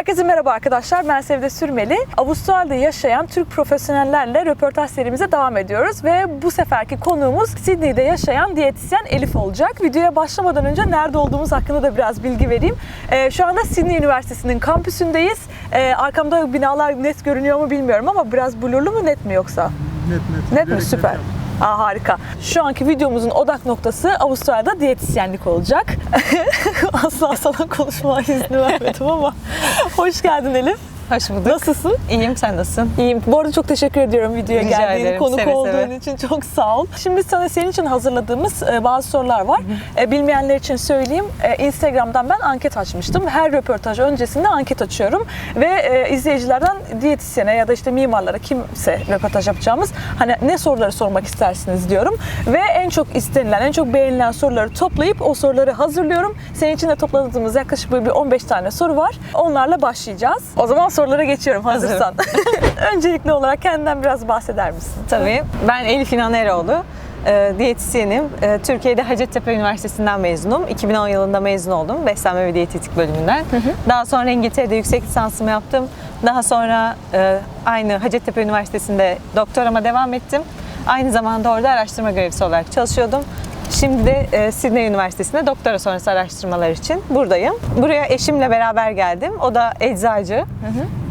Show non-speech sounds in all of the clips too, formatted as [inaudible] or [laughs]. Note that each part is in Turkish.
Herkese merhaba arkadaşlar. Ben Sevde Sürmeli. Avustralya'da yaşayan Türk profesyonellerle röportaj serimize devam ediyoruz. Ve bu seferki konuğumuz Sydney'de yaşayan diyetisyen Elif olacak. Videoya başlamadan önce nerede olduğumuz hakkında da biraz bilgi vereyim. Ee, şu anda Sydney Üniversitesi'nin kampüsündeyiz. Ee, arkamda binalar net görünüyor mu bilmiyorum ama biraz blurlu mu net mi yoksa? Net net. Net mi? Süper. net. Aa, harika. Şu anki videomuzun odak noktası Avustralya'da diyetisyenlik olacak. [laughs] Asla sana konuşma izni vermedim ama. Hoş geldin Elif. Hoş bulduk. Nasılsın? İyiyim, sen nasılsın? İyiyim. Bu arada çok teşekkür ediyorum videoya Rica geldiğin, ederim, konuk seve olduğun seve. için çok sağ ol. Şimdi sana senin için hazırladığımız e, bazı sorular var. E, Bilmeyenler için söyleyeyim. E, Instagram'dan ben anket açmıştım. Her röportaj öncesinde anket açıyorum ve izleyicilerden diyetisyene ya da işte mimarlara kimse röportaj yapacağımız hani ne soruları sormak istersiniz diyorum ve en çok istenilen, en çok beğenilen soruları toplayıp o soruları hazırlıyorum. Senin için de topladığımız yaklaşık böyle bir 15 tane soru var. Onlarla başlayacağız. O zaman sorulara geçiyorum hazırsan. [laughs] Öncelikli olarak kendinden biraz bahseder misin? Tabii. Ben Elif İnan Eroğlu. E, diyetisyenim. E, Türkiye'de Hacettepe Üniversitesi'nden mezunum. 2010 yılında mezun oldum. Beslenme ve diyetetik bölümünden. Daha sonra İngiltere'de yüksek lisansımı yaptım. Daha sonra e, aynı Hacettepe Üniversitesi'nde doktorama devam ettim. Aynı zamanda orada araştırma görevlisi olarak çalışıyordum. Şimdi de e, Sydney Üniversitesi'nde doktora sonrası araştırmalar için buradayım. Buraya eşimle beraber geldim. O da eczacı.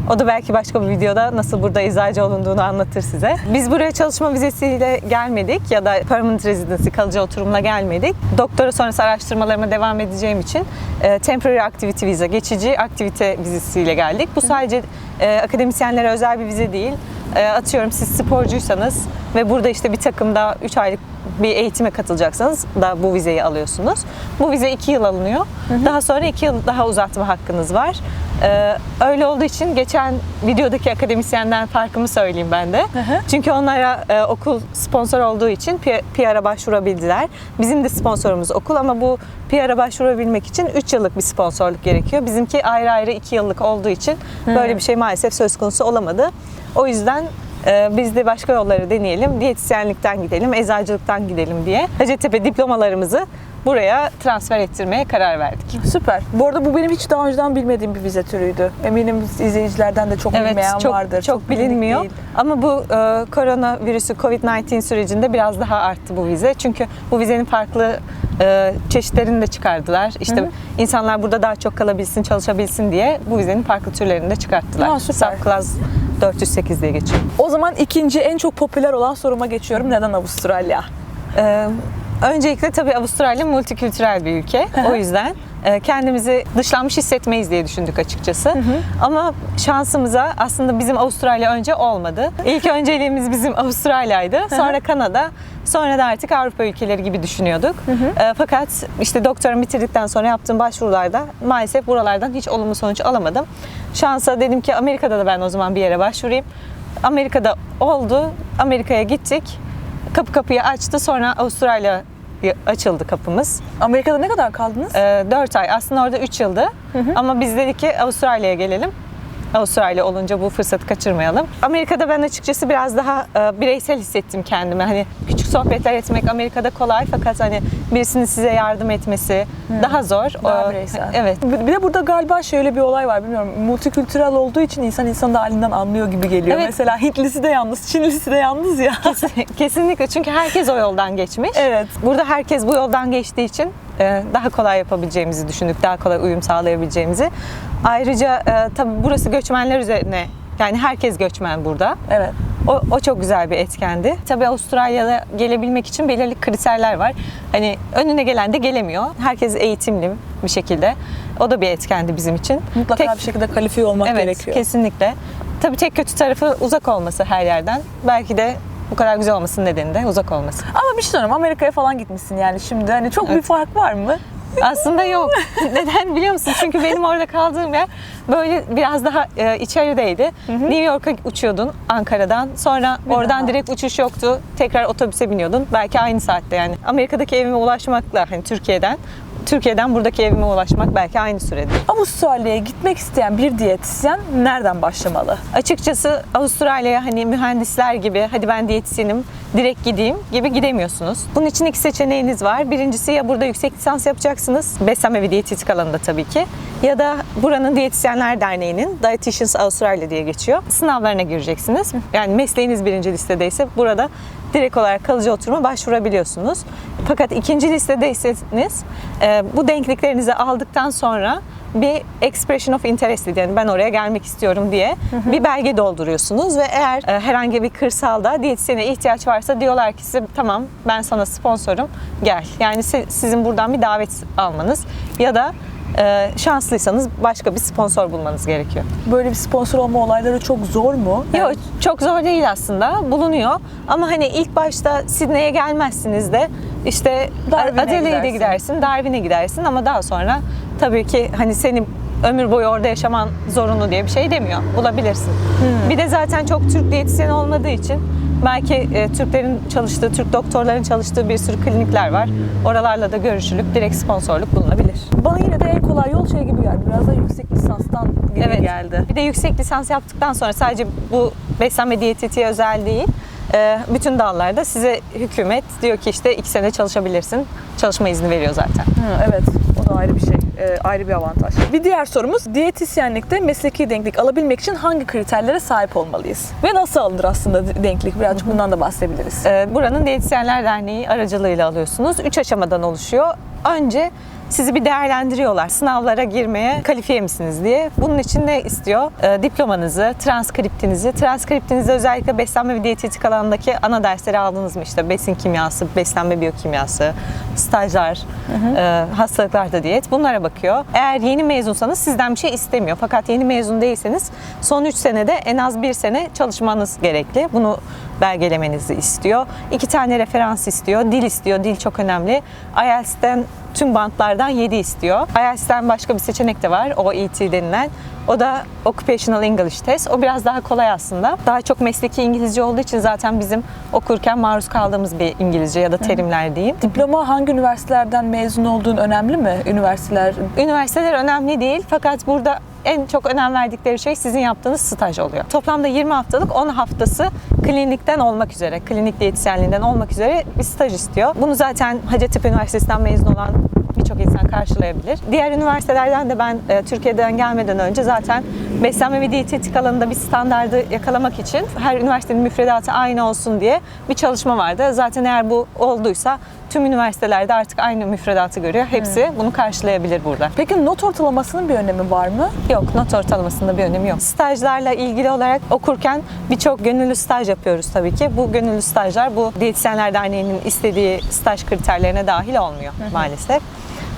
O da belki başka bir videoda nasıl burada eczacı olunduğunu anlatır size. Biz buraya çalışma vizesiyle gelmedik ya da permanent residency kalıcı oturumla gelmedik. Doktora sonrası araştırmalarıma devam edeceğim için e, temporary activity visa, geçici aktivite vizesiyle geldik. Bu sadece e, akademisyenlere özel bir vize değil. E, atıyorum siz sporcuysanız ve burada işte bir takımda 3 aylık bir eğitime katılacaksanız da bu vizeyi alıyorsunuz. Bu vize 2 yıl alınıyor. Daha sonra 2 yıl daha uzatma hakkınız var. Ee, öyle olduğu için geçen videodaki akademisyenden farkımı söyleyeyim ben de. Çünkü onlara e, okul sponsor olduğu için PR'a başvurabildiler. Bizim de sponsorumuz okul ama bu PR'a başvurabilmek için 3 yıllık bir sponsorluk gerekiyor. Bizimki ayrı ayrı 2 yıllık olduğu için böyle bir şey maalesef söz konusu olamadı. O yüzden biz de başka yolları deneyelim. Diyetisyenlikten gidelim, eczacılıktan gidelim diye Hacettepe diplomalarımızı buraya transfer ettirmeye karar verdik. Süper. Bu arada bu benim hiç daha önceden bilmediğim bir vize türüydü. Eminim izleyicilerden de çok Evet, bilmeyen çok vardır. çok bilindik bilinmiyor. değil. Ama bu e, koronavirüsü COVID-19 sürecinde biraz daha arttı bu vize. Çünkü bu vizenin farklı e, çeşitlerini de çıkardılar. İşte insanlar burada daha çok kalabilsin, çalışabilsin diye bu vizenin farklı türlerini de çıkarttılar. Aa, süper. Subclass 408 diye geçiyor. O zaman ikinci en çok popüler olan soruma geçiyorum. Neden Avustralya? Ee, öncelikle tabii Avustralya multikültürel bir ülke. o yüzden e, kendimizi dışlanmış hissetmeyiz diye düşündük açıkçası. Ama şansımıza aslında bizim Avustralya önce olmadı. İlk önceliğimiz bizim Avustralya'ydı. Sonra Kanada. Sonra da artık Avrupa ülkeleri gibi düşünüyorduk. E, fakat işte doktoramı bitirdikten sonra yaptığım başvurularda maalesef buralardan hiç olumlu sonuç alamadım. Şansa dedim ki Amerika'da da ben o zaman bir yere başvurayım. Amerika'da oldu. Amerika'ya gittik. Kapı kapıyı açtı. Sonra Avustralya açıldı kapımız. Amerika'da ne kadar kaldınız? Ee, 4 ay. Aslında orada 3 yıldı. Ama biz dedik ki Avustralya'ya gelelim. Avustralya olunca bu fırsatı kaçırmayalım. Amerika'da ben açıkçası biraz daha e, bireysel hissettim kendimi. Hani küçük sohbetler etmek Amerika'da kolay fakat hani birisinin size yardım etmesi daha zor. Daha O- bireysel. Evet. Bir de burada galiba şöyle bir olay var bilmiyorum. Multikültürel olduğu için insan insanın da halinden anlıyor gibi geliyor. Evet. Mesela Hintlisi de yalnız, Çinlisi de yalnız ya. Kesinlikle çünkü herkes o yoldan geçmiş. Evet. Burada herkes bu yoldan geçtiği için e, daha kolay yapabileceğimizi düşündük, daha kolay uyum sağlayabileceğimizi. Ayrıca e, tabii burası göçmenler üzerine, yani herkes göçmen burada. Evet. O, o çok güzel bir etkendi. Tabii Avustralya'da gelebilmek için belirli kriterler var. Hani önüne gelen de gelemiyor. Herkes eğitimli bir şekilde. O da bir etkendi bizim için. Mutlaka Tek- bir şekilde kalifiye olmak evet, gerekiyor. kesinlikle. Tabii tek kötü tarafı uzak olması her yerden. Belki de bu kadar güzel olmasının nedeni de uzak olması. Ama bir şey söyleyeyim Amerika'ya falan gitmişsin yani şimdi. Hani çok bir Evet. fark var mı? Aslında yok. [laughs] Neden biliyor musun? Çünkü benim orada kaldığım yer böyle biraz daha e, içerideydi. New York'a uçuyordun Ankara'dan. Sonra oradan direkt uçuş yoktu. Tekrar otobüse biniyordun. Belki aynı saatte yani. Amerika'daki evime ulaşmakla hani Türkiye'den Türkiye'den buradaki evime ulaşmak belki aynı süredir. Avustralya'ya gitmek isteyen bir diyetisyen nereden başlamalı? Açıkçası Avustralya'ya hani mühendisler gibi hadi ben diyetisyenim direkt gideyim gibi gidemiyorsunuz. Bunun için iki seçeneğiniz var. Birincisi ya burada yüksek lisans yapacaksınız. Beslenme ve diyetetik alanında tabii ki. Ya da buranın Diyetisyenler Derneği'nin Dietitians Australia diye geçiyor. Sınavlarına gireceksiniz. Yani mesleğiniz birinci listedeyse burada direkt olarak kalıcı oturuma başvurabiliyorsunuz. Fakat ikinci listedeyseniz e, bu denkliklerinizi aldıktan sonra bir expression of interest yani ben oraya gelmek istiyorum diye bir belge dolduruyorsunuz ve eğer e, herhangi bir kırsalda diyetisyene ihtiyaç varsa diyorlar ki size tamam ben sana sponsorum gel. Yani si- sizin buradan bir davet almanız ya da e, şanslıysanız başka bir sponsor bulmanız gerekiyor. Böyle bir sponsor olma olayları çok zor mu? Yok çok zor değil aslında bulunuyor ama hani ilk başta Sydney'e gelmezsiniz de işte Adelaide'e gidersin. Darwin'e gidersin ama daha sonra tabii ki hani senin ömür boyu orada yaşaman zorunlu diye bir şey demiyor. Bulabilirsin. Bir de zaten çok Türk diyetisyen olmadığı için belki e, Türklerin çalıştığı, Türk doktorların çalıştığı bir sürü klinikler var. Oralarla da görüşülüp direkt sponsorluk bulunabilir. Bana yine de en kolay yol şey gibi geldi. Biraz da yüksek lisanstan gibi Evet. geldi. Bir de yüksek lisans yaptıktan sonra sadece bu beslenme diyetetiğe özel değil. e, Bütün dallarda size hükümet diyor ki işte iki sene çalışabilirsin. Çalışma izni veriyor zaten. Hı, evet, o da ayrı bir şey, e, ayrı bir avantaj. Bir diğer sorumuz, diyetisyenlikte mesleki denklik alabilmek için hangi kriterlere sahip olmalıyız? Ve nasıl alınır aslında denklik? Birazcık bundan da bahsedebiliriz. E, Buranın Diyetisyenler Derneği aracılığıyla alıyorsunuz. Üç aşamadan oluşuyor. Önce sizi bir değerlendiriyorlar. Sınavlara girmeye kalifiye misiniz diye. Bunun için ne istiyor? E, diplomanızı, transkriptinizi. Transkriptinizde özellikle beslenme ve diyetetik alanındaki ana dersleri aldınız mı? İşte besin kimyası, beslenme biyokimyası, stajlar, e, hastalıklarda diyet. Bunlara bakıyor. Eğer yeni mezunsanız sizden bir şey istemiyor. Fakat yeni mezun değilseniz son 3 senede en az bir sene çalışmanız gerekli. Bunu belgelemenizi istiyor. İki tane referans istiyor. Dil istiyor. Dil çok önemli. IELTS'ten tüm bantlardan 7 istiyor. IELTS'ten başka bir seçenek de var. OET denilen. O da Occupational English Test. O biraz daha kolay aslında. Daha çok mesleki İngilizce olduğu için zaten bizim okurken maruz kaldığımız bir İngilizce ya da terimler diyeyim. Diploma hangi üniversitelerden mezun olduğun önemli mi? Üniversiteler Üniversiteler önemli değil fakat burada en çok önem verdikleri şey sizin yaptığınız staj oluyor. Toplamda 20 haftalık 10 haftası klinikten olmak üzere, klinik diyetisyenliğinden olmak üzere bir staj istiyor. Bunu zaten Hacettepe Üniversitesi'nden mezun olan birçok insan karşılayabilir. Diğer üniversitelerden de ben e, Türkiye'den gelmeden önce zaten beslenme ve diyetetik alanında bir standardı yakalamak için her üniversitenin müfredatı aynı olsun diye bir çalışma vardı. Zaten eğer bu olduysa tüm üniversitelerde artık aynı müfredatı görüyor. Hepsi bunu karşılayabilir burada. Peki not ortalamasının bir önemi var mı? Yok, not ortalamasında bir önemi yok. Stajlarla ilgili olarak okurken birçok gönüllü staj yapıyoruz tabii ki. Bu gönüllü stajlar bu Diyetisyenler Derneği'nin istediği staj kriterlerine dahil olmuyor maalesef.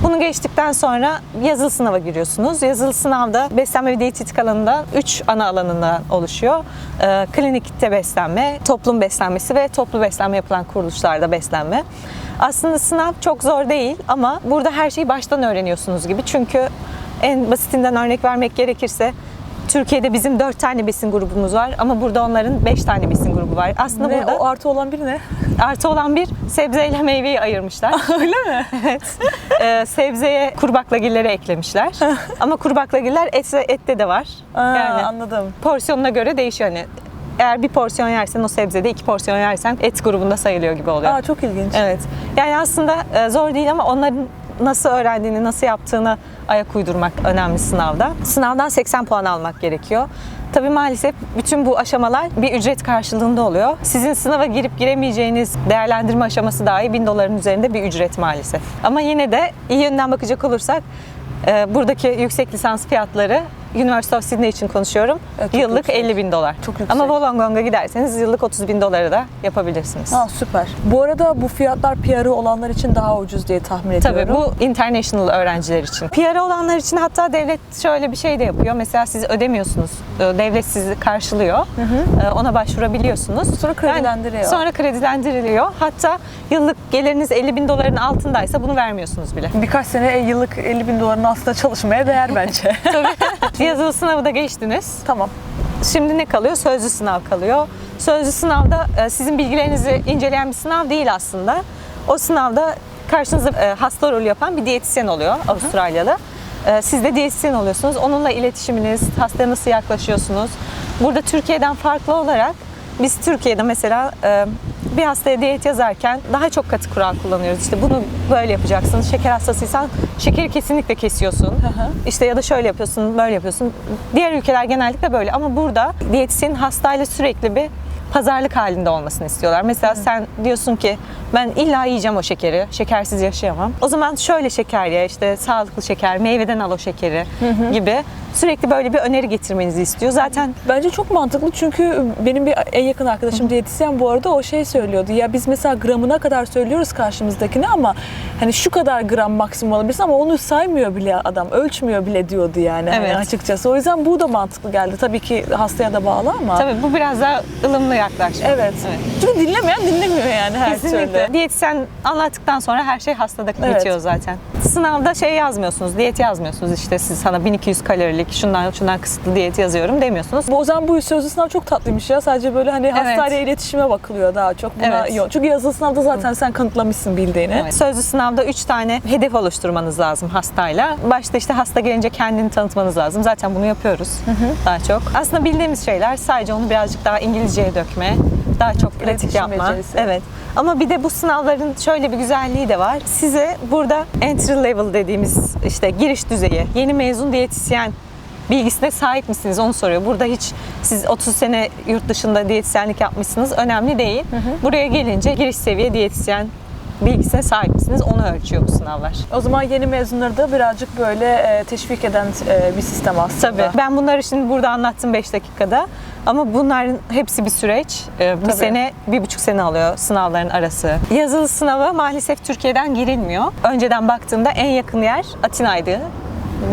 Bunu geçtikten sonra yazılı sınava giriyorsunuz. Yazılı sınavda beslenme ve diyetetik alanında 3 ana alanından oluşuyor. Ee, klinikte beslenme, toplum beslenmesi ve toplu beslenme yapılan kuruluşlarda beslenme. Aslında sınav çok zor değil ama burada her şeyi baştan öğreniyorsunuz gibi. Çünkü en basitinden örnek vermek gerekirse Türkiye'de bizim 4 tane besin grubumuz var ama burada onların 5 tane besin grubu var. Aslında Ve burada o artı olan biri ne? artı olan bir sebzeyle meyveyi ayırmışlar. [laughs] Öyle mi? evet. Ee, sebzeye kuru baklagilleri eklemişler. [laughs] Ama kuru baklagiller et, ette de var. Aa, yani anladım. porsiyonuna göre değişiyor. Hani eğer bir porsiyon yersen o sebzede iki porsiyon yersen et grubunda sayılıyor gibi oluyor. Aa, çok ilginç. Evet. Yani aslında e, zor değil ama onların nasıl öğrendiğini, nasıl yaptığını ayak uydurmak önemli sınavda. Sınavdan 80 puan almak gerekiyor. Tabii maalesef bütün bu aşamalar bir ücret karşılığında oluyor. Sizin sınava girip giremeyeceğiniz değerlendirme aşaması dahi 1000 doların üzerinde bir ücret maalesef. Ama yine de iyi yönden bakacak olursak e, buradaki yüksek lisans fiyatları University of Sydney için konuşuyorum. Evet, çok yıllık yüksek. 50 bin dolar. Çok yüksek. Ama Wollongong'a giderseniz yıllık 30 bin doları da yapabilirsiniz. Aa, süper. Bu arada bu fiyatlar PR'ı olanlar için daha ucuz diye tahmin ediyorum. Tabii bu international öğrenciler için. PR olanlar için hatta devlet şöyle bir şey de yapıyor. Mesela siz ödemiyorsunuz. Ee, Devlet sizi karşılıyor. Ee, Ona başvurabiliyorsunuz. Sonra kredilendiriyor. sonra kredilendiriliyor. Hatta yıllık geliriniz 50 bin doların altındaysa bunu vermiyorsunuz bile. Birkaç sene yıllık 50 bin doların aslında çalışmaya değer [laughs] bence. Tabii. [laughs] Yazılı sınavı da geçtiniz. tamam. Şimdi ne kalıyor? Sözlü sınav kalıyor. Sözlü sınavda e, sizin bilgilerinizi inceleyen bir sınav değil aslında. O sınavda karşınızda e, hasta rolü yapan bir diyetisyen oluyor Avustralyalı. E, Siz de diyetisyen oluyorsunuz. Onunla iletişiminiz, hastaya nasıl yaklaşıyorsunuz? Burada Türkiye'den farklı olarak biz Türkiye'de mesela bir hastaya diyet yazarken daha çok katı kural kullanıyoruz. İşte bunu böyle yapacaksınız. Şeker hastasıysan şekeri kesinlikle kesiyorsun. İşte ya da şöyle yapıyorsun, böyle yapıyorsun. Diğer ülkeler genellikle böyle ama burada diyetisyenin hastayla sürekli bir pazarlık halinde olmasını istiyorlar. Mesela sen diyorsun ki ben illa yiyeceğim o şekeri, şekersiz yaşayamam. O zaman şöyle şeker ye, işte sağlıklı şeker, meyveden al o şekeri gibi sürekli böyle bir öneri getirmenizi istiyor. Zaten Bence çok mantıklı çünkü benim bir en yakın arkadaşım diyetisyen bu arada o şey söylüyordu. Ya biz mesela gramına kadar söylüyoruz karşımızdakine ama hani şu kadar gram maksimum alabilirsin ama onu saymıyor bile adam. Ölçmüyor bile diyordu yani hani Evet. açıkçası. O yüzden bu da mantıklı geldi. Tabii ki hastaya da bağlı ama. tabii bu biraz daha ılımlı yaklaşım. Evet. Çünkü dinlemeyen dinlemiyor yani her Kesinlikle. türlü. Diyetisyen anlattıktan sonra her şey hastada Evet. bitiyor zaten. Sınavda şey yazmıyorsunuz, diyet yazmıyorsunuz. İşte siz sana 1200 kalorilik şundan şundan kısıtlı diyet yazıyorum demiyorsunuz. Bu o zaman bu sözlü sınav çok tatlıymış ya. Sadece böyle hani hastayla iletişime bakılıyor daha çok. Buna Evet. iyi. Çünkü yazılı sınavda zaten sen kanıtlamışsın bildiğini. Evet. Sözlü sınavda 3 tane hedef oluşturmanız lazım hastayla. Başta işte hasta gelince kendini tanıtmanız lazım. Zaten bunu yapıyoruz daha çok. Aslında bildiğimiz şeyler sadece onu birazcık daha İngilizceye dökme, daha çok pratik İletişim yapma. becerisi. Evet. Ama bir de bu sınavların şöyle bir güzelliği de var. Size burada entry level dediğimiz işte giriş düzeyi, yeni mezun diyetisyen bilgisine sahip misiniz onu soruyor. Burada hiç siz 30 sene yurt dışında diyetisyenlik yapmışsınız önemli değil. Buraya gelince giriş seviye diyetisyen bilgisine sahip misiniz onu ölçüyor bu sınavlar. O zaman yeni mezunları da birazcık böyle e, teşvik eden e, bir sistem aslında. Tabii. Ben bunları şimdi burada anlattım 5 dakikada. Ama bunların hepsi bir süreç. Ee, Bir Tabii. sene, bir buçuk sene alıyor sınavların arası. Yazılı sınava maalesef Türkiye'den girilmiyor. Önceden baktığımda en yakın yer Atina'ydı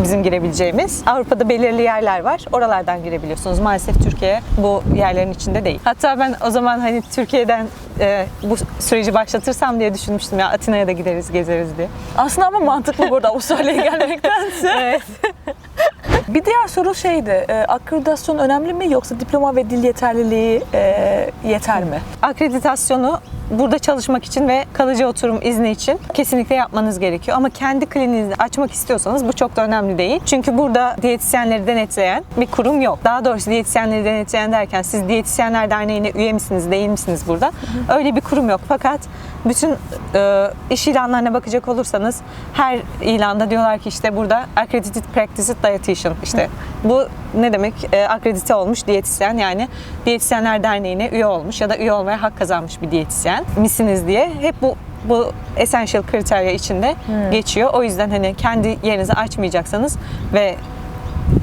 bizim girebileceğimiz. Avrupa'da belirli yerler var. Oralardan girebiliyorsunuz. Maalesef Türkiye bu yerlerin içinde değil. Hatta ben o zaman hani Türkiye'den e, bu süreci başlatırsam diye düşünmüştüm ya Atina'ya da gideriz, gezeriz diye. Aslında ama mantıklı burada Avustralya'ya gelmektense. [laughs] Evet. [laughs] bir diğer soru şeydi. E, akreditasyon önemli mi yoksa diploma ve dil yeterliliği e, yeter mi? akreditasyonu burada çalışmak için ve kalıcı oturum izni için kesinlikle yapmanız gerekiyor. Ama kendi kliniğinizi açmak istiyorsanız bu çok da önemli değil. Çünkü burada diyetisyenleri denetleyen bir kurum yok. Daha doğrusu diyetisyenleri denetleyen derken siz Diyetisyenler Derneği'ne üye misiniz, değil misiniz burada? Öyle bir kurum yok. Fakat bütün e, iş ilanlarına bakacak olursanız her ilanda diyorlar ki işte burada accredited practice dietitian işte bu ne demek E, akredite olmuş diyetisyen yani diyetisyenler derneğine üye olmuş ya da üye olmaya hak kazanmış bir diyetisyen misiniz diye hep bu bu essential kriterya içinde geçiyor. O yüzden hani kendi yerinizi açmayacaksanız ve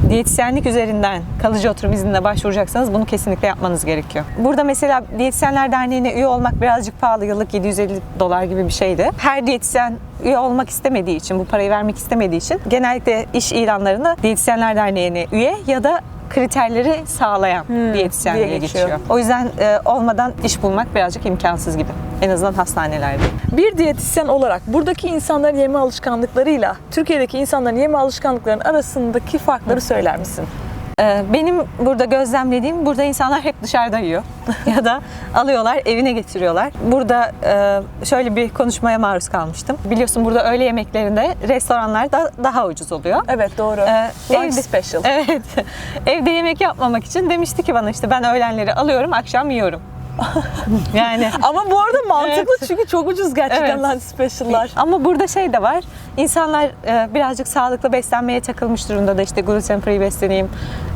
diyetisyenlik üzerinden kalıcı oturum iznine başvuracaksanız bunu kesinlikle yapmanız gerekiyor. Burada mesela Diyetisyenler Derneği'ne üye olmak birazcık pahalı. Yıllık 750 dolar gibi bir şeydi. Her diyetisyen üye olmak istemediği için, bu parayı vermek istemediği için genellikle iş ilanlarında Diyetisyenler Derneği'ne üye ya da kriterleri sağlayan diyetisyenliğe diye geçiyor. geçiyor. O yüzden e, olmadan iş bulmak birazcık imkansız gibi. En azından hastanelerde. Bir diyetisyen olarak buradaki insanların yeme alışkanlıklarıyla Türkiye'deki insanların yeme alışkanlıklarının arasındaki farkları söyler misin? Ee, Benim burada gözlemlediğim burada insanlar hep dışarıda yiyor [laughs] ya da alıyorlar evine getiriyorlar. Burada e, şöyle bir konuşmaya maruz kalmıştım. Biliyorsun burada öğle yemeklerinde restoranlarda daha ucuz oluyor. Evet doğru. Ee, Lunch evde- special. [laughs] Evet. Evde yemek yapmamak için demişti ki bana işte ben öğlenleri alıyorum, akşam yiyorum. [laughs] yani Ama bu arada mantıklı Evet. çünkü çok ucuz gerçekten Evet. lunch special'lar. Ama burada şey de var. İnsanlar e, birazcık sağlıklı beslenmeye takılmış durumda da işte gluten free besleneyim,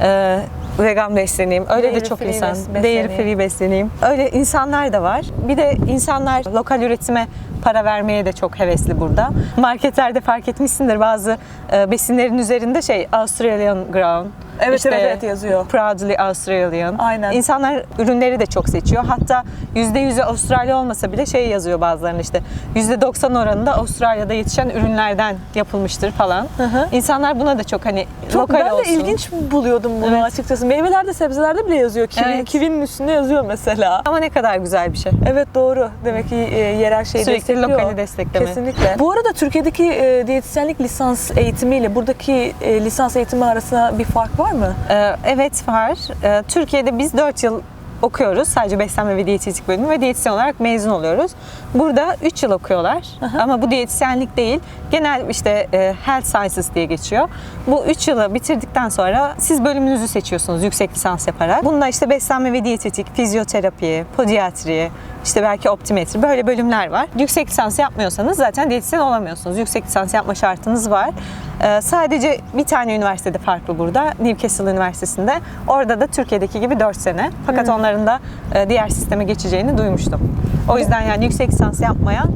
e, vegan besleneyim. Öyle Dairy de çok insan. Dairy free besleneyim. Öyle insanlar da var. Bir de insanlar lokal üretime para vermeye de çok hevesli burada. Marketlerde fark etmişsindir bazı e, besinlerin üzerinde şey Australian ground. Evet, işte evet, evet yazıyor. Proudly Australian. Aynen. İnsanlar ürünleri de çok seçiyor. Hatta %100'ü Avustralya olmasa bile şey yazıyor bazılarının işte %90 oranında Avustralya'da yetişen ürünlerden yapılmıştır falan. hı. İnsanlar buna da çok hani Çok lokal ben olsun. de ilginç buluyordum bunu Evet. açıkçası. Meyvelerde, sebzelerde bile yazıyor. Kivi, Evet. Kivinin üstünde yazıyor mesela. Ama ne kadar güzel bir şey. Evet doğru. Demek ki e, yerel şeyi Sürekli destekliyor. lokali destekleme. Kesinlikle. Bu arada Türkiye'deki e, diyetisyenlik lisans eğitimiyle buradaki e, lisans eğitimi arasında bir fark var mı? Ee, evet var. Ee, Türkiye'de biz 4 yıl okuyoruz. Sadece beslenme ve diyetetik bölümü ve diyetisyen olarak mezun oluyoruz. Burada 3 yıl okuyorlar. Ama bu diyetisyenlik değil. Genel işte e, health sciences diye geçiyor. Bu 3 yılı bitirdikten sonra siz bölümünüzü seçiyorsunuz yüksek lisans yaparak. Bunda işte beslenme ve diyetetik, fizyoterapi, podiatri, işte belki optimetri böyle bölümler var. Yüksek lisans yapmıyorsanız zaten diyetisyen olamıyorsunuz. Yüksek lisans yapma şartınız var. Ee, sadece bir tane üniversitede farklı burada. Newcastle Üniversitesi'nde. Orada da Türkiye'deki gibi 4 sene. Fakat onların da e, diğer sisteme geçeceğini duymuştum. O yüzden yani yüksek lisans yapmayan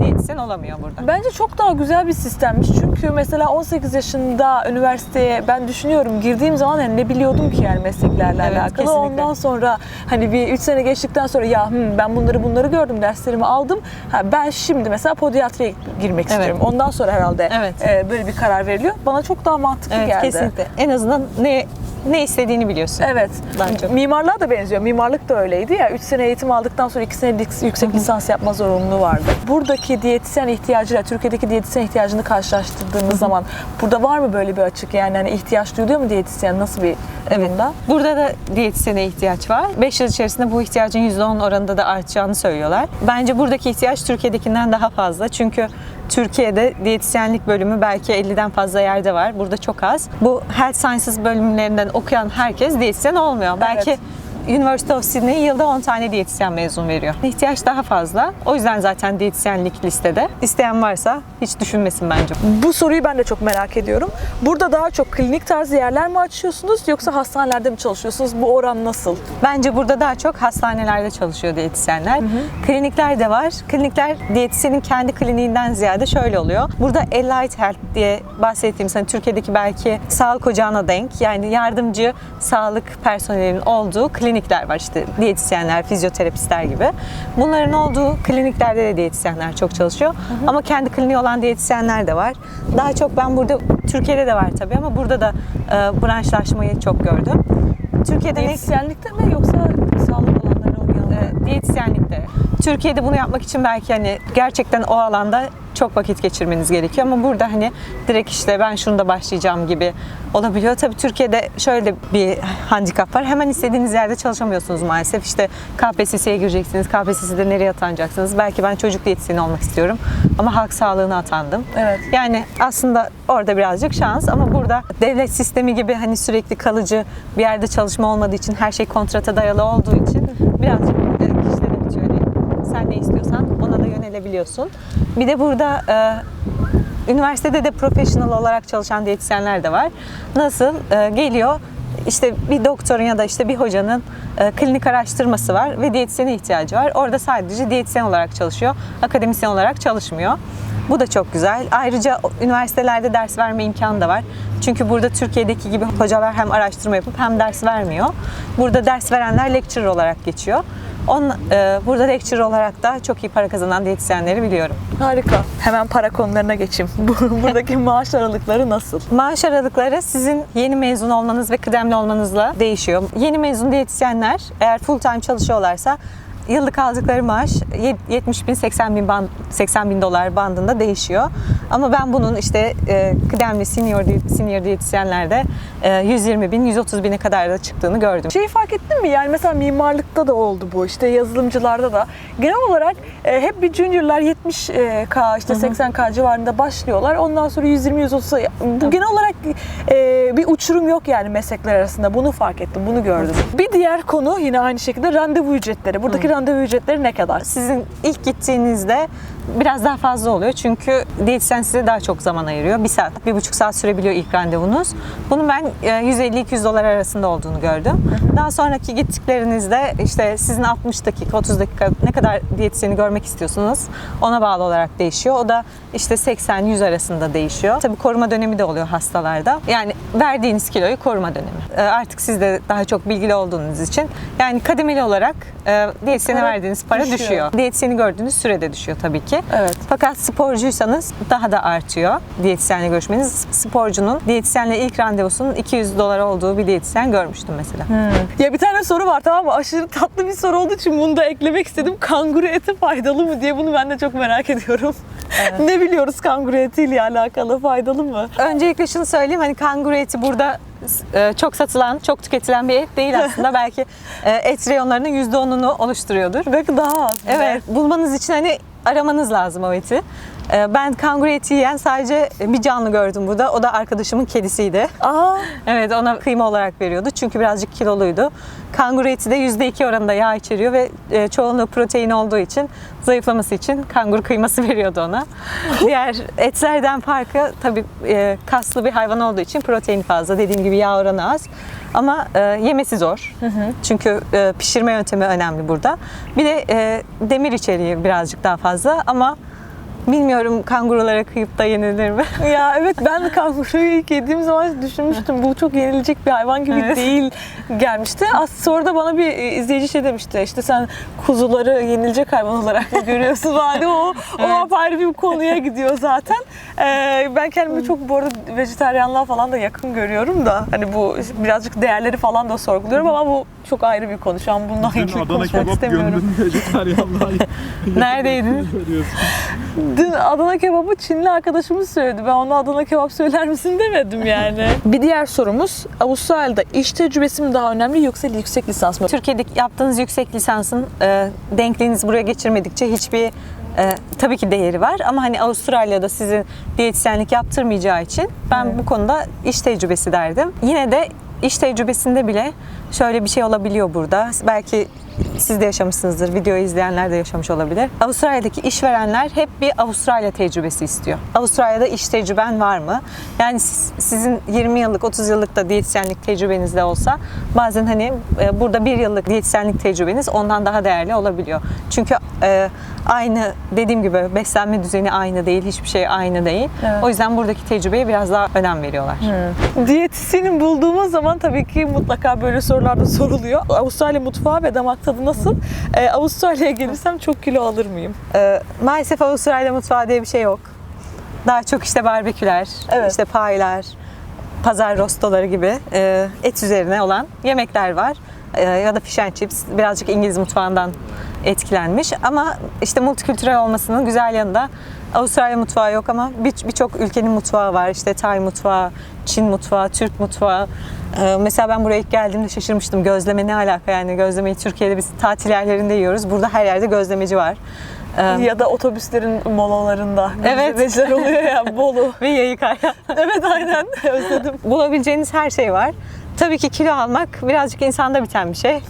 diyetisyen olamıyor burada. Bence çok daha güzel bir sistemmiş. Çünkü mesela 18 yaşında üniversiteye ben düşünüyorum girdiğim zaman hani ne biliyordum ki yani mesleklerle Evet, alakalı. kesinlikle. Ondan sonra hani bir 3 sene geçtikten sonra ya hmm, ben bunları bunları gördüm derslerimi aldım. Ha, ben şimdi mesela podiatriye girmek Evet. istiyorum. Ondan sonra herhalde Evet. e, böyle bir karar veriliyor. Bana çok daha mantıklı Evet geldi. kesinlikle. En azından ne ne istediğini biliyorsun. Evet. Daha çok. Mimarlığa da benziyor. Mimarlık da öyleydi ya. 3 sene eğitim aldıktan sonra 2 senelik yüksek lisans yapma zorunluluğu vardı. Buradaki diyetisyen ihtiyacıyla Türkiye'deki diyetisyen ihtiyacını karşılaştırdığımız zaman burada var mı böyle bir açık? Yani hani ihtiyaç duyuluyor mu diyetisyen? Nasıl bir durumda? Burada da diyetisyene ihtiyaç var. 5 yıl içerisinde bu ihtiyacın %10 oranında da artacağını söylüyorlar. Bence buradaki ihtiyaç Türkiye'dekinden daha fazla. Çünkü Türkiye'de diyetisyenlik bölümü belki 50'den fazla yerde var. Burada çok az. Bu Health Sciences bölümlerinden okuyan herkes diyetisyen olmuyor. Belki University of Sydney yılda 10 tane diyetisyen mezun veriyor. İhtiyaç daha fazla. O yüzden zaten diyetisyenlik listede. İsteyen varsa hiç düşünmesin bence. Bu soruyu ben de çok merak ediyorum. Burada daha çok klinik tarzı yerler mi açıyorsunuz yoksa hastanelerde mi çalışıyorsunuz? Bu oran nasıl? Bence burada daha çok hastanelerde çalışıyor diyetisyenler. Klinikler de var. Klinikler diyetisyenin kendi kliniğinden ziyade şöyle oluyor. Burada Allied Health diye bahsettiğimiz hani Türkiye'deki belki sağlık ocağına denk yani yardımcı sağlık personelinin olduğu klinikler var işte diyetisyenler, fizyoterapistler gibi. Bunların olduğu kliniklerde de diyetisyenler çok çalışıyor. Ama kendi kliniği olan diyetisyenler de var. Daha çok ben burada Türkiye'de de var tabii ama burada da e, branşlaşmayı çok gördüm. Türkiye'de ne Diyetisyenlikte mi yoksa sağlık alanları o bir anda? E, diyetisyenlikte. Türkiye'de bunu yapmak için belki hani gerçekten o alanda çok vakit geçirmeniz gerekiyor ama burada hani direkt işte ben şunu da başlayacağım gibi olabiliyor. Tabii Türkiye'de şöyle bir handikap var. Hemen istediğiniz yerde çalışamıyorsunuz maalesef. İşte KPSS'ye gireceksiniz. KPSS'de nereye atanacaksınız? Belki ben çocuk diyetisyeni olmak istiyorum ama halk sağlığına atandım. Evet. Yani aslında orada birazcık şans ama burada devlet sistemi gibi hani sürekli kalıcı bir yerde çalışma olmadığı için her şey kontrata dayalı olduğu için birazcık e, kişilere bitiyor. Hani sen ne istiyorsan ona da yönelebiliyorsun. Bir de burada e, üniversitede de professional olarak çalışan diyetisyenler de var. Nasıl? E, geliyor işte bir doktorun ya da işte bir hocanın klinik araştırması var ve diyetisyene ihtiyacı var. Orada sadece diyetisyen olarak çalışıyor. Akademisyen olarak çalışmıyor. Bu da çok güzel. Ayrıca üniversitelerde ders verme imkanı da var. Çünkü burada Türkiye'deki gibi hocalar hem araştırma yapıp hem ders vermiyor. Burada ders verenler lecturer olarak geçiyor. On, e, burada lecturer olarak da çok iyi para kazanan diyetisyenleri biliyorum. Harika. Hemen para konularına geçeyim. Bu- [laughs] Buradaki [laughs] maaş aralıkları nasıl? Maaş aralıkları sizin yeni mezun olmanız ve kıdemli olmanızla değişiyor. Yeni mezun diyetisyenler eğer full time çalışıyorlarsa yıllık aldıkları maaş 70 bin 80 bin, band, 80 bin dolar bandında değişiyor. Ama ben bunun işte e, kıdemli senior, senior diyetisyenlerde e, 120 bin 130 bine kadar da çıktığını gördüm. Şeyi fark ettin mi? Yani mesela mimarlıkta da oldu bu. işte yazılımcılarda da. Genel olarak e, hep bir juniorlar 70k işte 80k civarında başlıyorlar. Ondan sonra 120 130 bu genel olarak e, bir uçurum yok yani meslekler arasında. Bunu fark ettim. Bunu gördüm. Bir diğer konu yine aynı şekilde randevu ücretleri. Buradaki randevu ücretleri ne kadar? Sizin ilk gittiğinizde biraz daha fazla oluyor çünkü diyetisyen size daha çok zaman ayırıyor. Bir saat, bir buçuk saat sürebiliyor ilk randevunuz. Bunu ben e, 150-200 dolar arasında olduğunu gördüm. Daha sonraki gittiklerinizde işte sizin 60 dakika, 30 dakika ne kadar diyetisyeni görmek istiyorsunuz ona bağlı olarak değişiyor. O da işte 80-100 arasında değişiyor. Tabii koruma dönemi de oluyor hastalarda. Yani verdiğiniz kiloyu koruma dönemi. E, Artık siz de daha çok bilgili olduğunuz için yani kademeli olarak e, diyetisyene Para verdiğiniz para düşüyor. düşüyor. Diyetisyeni gördüğünüz sürede düşüyor tabii ki. Evet. Fakat sporcuysanız daha da artıyor diyetisyenle görüşmeniz. Sporcunun diyetisyenle ilk randevusunun 200 dolar olduğu bir diyetisyen görmüştüm mesela. Ya bir tane soru var tamam mı? Aşırı tatlı bir soru olduğu için bunu da eklemek istedim. Kanguru eti faydalı mı diye bunu ben de çok merak ediyorum. [laughs] ne biliyoruz kanguru etiyle alakalı faydalı mı? Öncelikle şunu söyleyeyim hani kanguru eti burada çok satılan, çok tüketilen bir et değil aslında. [laughs] Belki e, et reyonlarının %10'unu oluşturuyordur. Belki daha az. Evet, bulmanız için hani aramanız lazım o eti. Ee, Ben kanguru eti yiyen sadece bir canlı gördüm burada. O da arkadaşımın kedisiydi. Aa, Evet ona kıyma olarak veriyordu. Çünkü birazcık kiloluydu. Kanguru eti de %2 oranında yağ içeriyor ve e, çoğunluğu protein olduğu için zayıflaması için kanguru kıyması [laughs] veriyordu ona. Diğer etlerden farkı tabii e, kaslı bir hayvan olduğu için protein fazla. Dediğim gibi yağ oranı az. Ama e, yemesi zor. Çünkü e, pişirme yöntemi önemli burada. Bir de e, demir içeriği birazcık daha fazla ama bilmiyorum kangurulara kıyıp da yenilir mi? [laughs] ya evet ben kanguruyu ilk yediğim zaman düşünmüştüm. Bu çok yenilecek bir hayvan gibi Evet. değil gelmişti. Az sonra da bana bir e, izleyici şey demişti. İşte sen kuzuları yenilecek hayvan olarak mı görüyorsun? [laughs] Hani o, o apayrı bir konuya gidiyor zaten. Ee, ben kendimi çok bu arada vejetaryenliğe falan da yakın görüyorum da hani bu birazcık değerleri falan da sorguluyorum ama bu çok ayrı bir konu. Şu an bununla ilgili Adana konuşmak kebap istemiyorum. gömdün. [laughs] Neredeydin? Dün Adana kebabı Çinli arkadaşımız söyledi. Ben ona Adana kebap söyler misin demedim yani. [laughs] bir diğer sorumuz Avustralya'da iş tecrübesi mi daha önemli yoksa yüksek lisans mı? Türkiye'de yaptığınız yüksek lisansın e, denkliğinizi buraya geçirmedikçe hiçbir e, tabii ki değeri var ama hani Avustralya'da sizin diyetisyenlik yaptırmayacağı için ben Evet. bu konuda iş tecrübesi derdim. Yine de iş tecrübesinde bile şöyle bir şey olabiliyor burada. Belki siz de yaşamışsınızdır, videoyu izleyenler de yaşamış olabilir. Avustralya'daki işverenler hep bir Avustralya tecrübesi istiyor. Avustralya'da iş tecrüben var mı? Yani siz- sizin 20 yıllık, 30 yıllık da diyetisyenlik tecrübeniz de olsa bazen hani e, burada bir yıllık diyetisyenlik tecrübeniz ondan daha değerli olabiliyor. Çünkü e, aynı dediğim gibi beslenme düzeni aynı değil, hiçbir şey aynı değil. Evet. O yüzden buradaki tecrübeye biraz daha önem veriyorlar. Diyetisyeni bulduğumuz zaman tabii ki mutlaka böyle sorular da [laughs] soruluyor. Avustralya mutfağı ve damak tadı nasıl? Ee, Avustralya'ya gelirsem çok kilo alır mıyım? Ee, maalesef Avustralya mutfağı diye bir şey yok. Daha çok işte barbeküler, Evet. işte paylar, pazar rostoları gibi e, et üzerine olan yemekler var. E, ya da fish and chips birazcık İngiliz mutfağından etkilenmiş. Ama işte multikültürel olmasının güzel yanında Avustralya mutfağı yok ama bir- birçok ülkenin mutfağı var. İşte Tay mutfağı, Çin mutfağı, Türk mutfağı. E, mesela ben buraya ilk geldiğimde şaşırmıştım. Gözleme ne alaka yani? Gözlemeyi Türkiye'de biz tatil yerlerinde yiyoruz. Burada her yerde gözlemeci var. E, Ya da otobüslerin molalarında. Evet. Oluyor ya Bolu. [laughs] ve yayık evet aynen [laughs] özledim. Bulabileceğiniz her şey var. Tabii ki kilo almak birazcık insanda biten bir şey.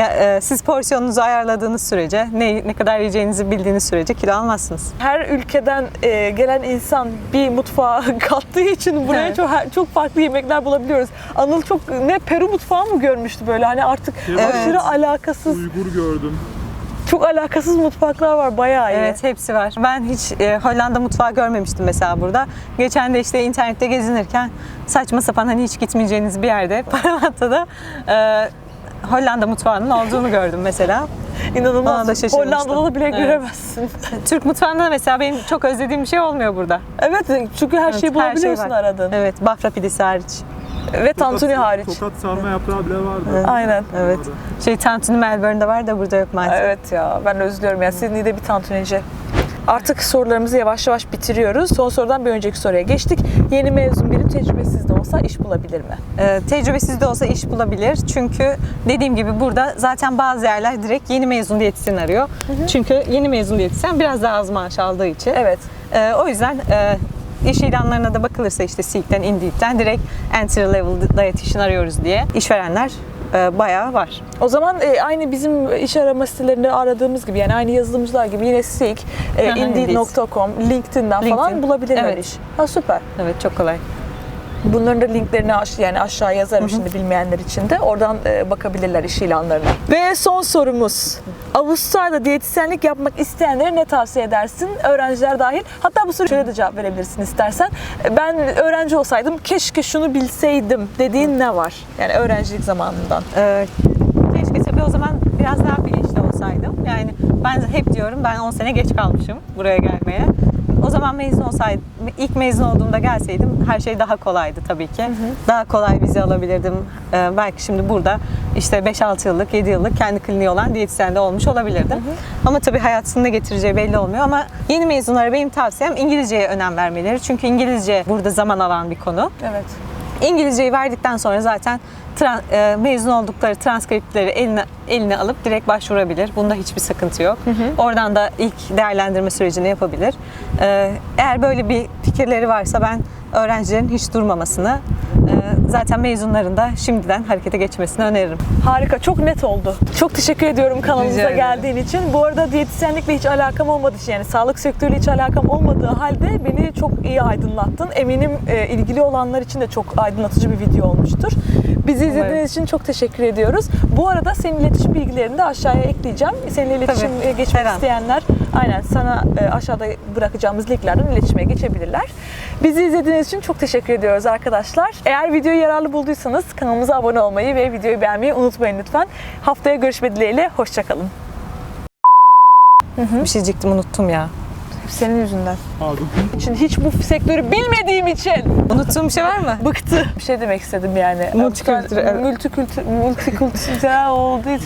Ya, e, siz porsiyonunuzu ayarladığınız sürece, ne, ne kadar yiyeceğinizi bildiğiniz sürece kilo almazsınız. Her ülkeden e, gelen insan bir mutfağa [laughs] kattığı için buraya Evet. çok çok farklı yemekler bulabiliyoruz. Anıl çok ne Peru mutfağı mı görmüştü böyle hani artık Evet. aşırı alakasız, Uygur gördüm. çok alakasız mutfaklar var bayağı iyi. Evet, hepsi var. Ben hiç e, Hollanda mutfağı görmemiştim mesela burada. Geçen de işte internette gezinirken saçma sapan hani hiç gitmeyeceğiniz bir yerde [laughs] Parramatta'da e, Hollanda mutfağının olduğunu gördüm mesela. Ona da İnanılmaz. şaşırmıştım. Hollanda'da da bile Evet. göremezsin. [laughs] Türk mutfağında da mesela benim çok özlediğim bir şey olmuyor burada. Evet çünkü her Evet, şeyi bulabiliyorsun var. aradın. Evet, bafra pidesi hariç. Ve tantuni hariç. Tokat sarma yaprağı bile vardı. Aynen. Evet. Şey tantuni Melbourne'de var da burada yok maalesef. Evet ya ben özlüyorum ya. Sydney'de bir tantunici. Artık sorularımızı yavaş yavaş bitiriyoruz. Son sorudan bir önceki soruya geçtik. Yeni mezun biri tecrübesiz de olsa iş bulabilir mi? Ee, tecrübesiz de olsa iş bulabilir. Çünkü dediğim gibi burada zaten bazı yerler direkt yeni mezun diyetisyen arıyor. Çünkü yeni mezun diyetisyen biraz daha az maaş aldığı için. Evet. Ee, o yüzden e, iş ilanlarına da bakılırsa işte Seek'ten, Indeed'den direkt entry level dietitian arıyoruz diye işverenler e, bayağı var. O zaman e, aynı bizim iş arama sitelerinde aradığımız gibi yani aynı yazılımcılar gibi yine Seek, e, Indeed.com, LinkedIn'den falan bulabilirler Evet. iş. Ha süper. Evet çok kolay. Bunların da linklerini aş yani aşağı yazarım şimdi bilmeyenler için de. Oradan e, bakabilirler iş ilanlarına. Ve son sorumuz. Avustralya'da diyetisyenlik yapmak isteyenlere ne tavsiye edersin? Öğrenciler dahil. Hatta bu soruya şöyle de cevap verebilirsin istersen. E, Ben öğrenci olsaydım keşke şunu bilseydim dediğin ne var? Yani öğrencilik zamanından. Ee, keşke tabii o zaman biraz daha bilinçli olsaydım. Yani ben hep diyorum ben 10 sene geç kalmışım buraya gelmeye. O zaman mezun olsaydım, ilk mezun olduğumda gelseydim her şey daha kolaydı tabii ki. Daha kolay vize alabilirdim. Ee, belki şimdi burada işte 5-6 yıllık, 7 yıllık kendi kliniği olan diyetisyen de olmuş olabilirdim. Ama tabii hayatının ne getireceği belli olmuyor. Ama yeni mezunlara benim tavsiyem İngilizceye önem vermeleri. Çünkü İngilizce burada zaman alan bir konu. Evet. İngilizceyi verdikten sonra zaten tran- e, mezun oldukları transkriptleri eline, eline alıp direkt başvurabilir. Bunda hiçbir sıkıntı yok. Oradan da ilk değerlendirme sürecini yapabilir. E, eğer böyle bir fikirleri varsa ben öğrencilerin hiç durmamasını, e, zaten mezunların da şimdiden harekete geçmesini öneririm. Harika, çok net oldu. Çok teşekkür ediyorum kanalımıza geldiğin için. Bu arada diyetisyenlikle hiç alakam olmadığı için yani sağlık sektörüyle hiç alakam olmadığı halde beni çok iyi aydınlattın. Eminim e, ilgili olanlar için de çok aydınlatıcı bir video olmuştur. Bizi izlediğiniz Umarım. için çok teşekkür ediyoruz. Bu arada senin iletişim bilgilerini de aşağıya ekleyeceğim. Seninle iletişim Tabii. geçmek Her an. isteyenler aynen sana e, aşağıda bırakacağımız linklerden iletişime geçebilirler. Bizi izlediğiniz için çok teşekkür ediyoruz arkadaşlar. Eğer videoyu yararlı bulduysanız kanalımıza abone olmayı ve videoyu beğenmeyi unutmayın lütfen. Haftaya görüşmek dileğiyle. Hoşçakalın. Bir şey diyecektim unuttum ya. Senin yüzünden. Aldım. Şimdi hiç bu sektörü bilmediğim için Unuttuğum bir şey var mı? bıktı. Bir şey demek istedim yani. Multikültür, evet. Multikültür, multikültürel olduğu için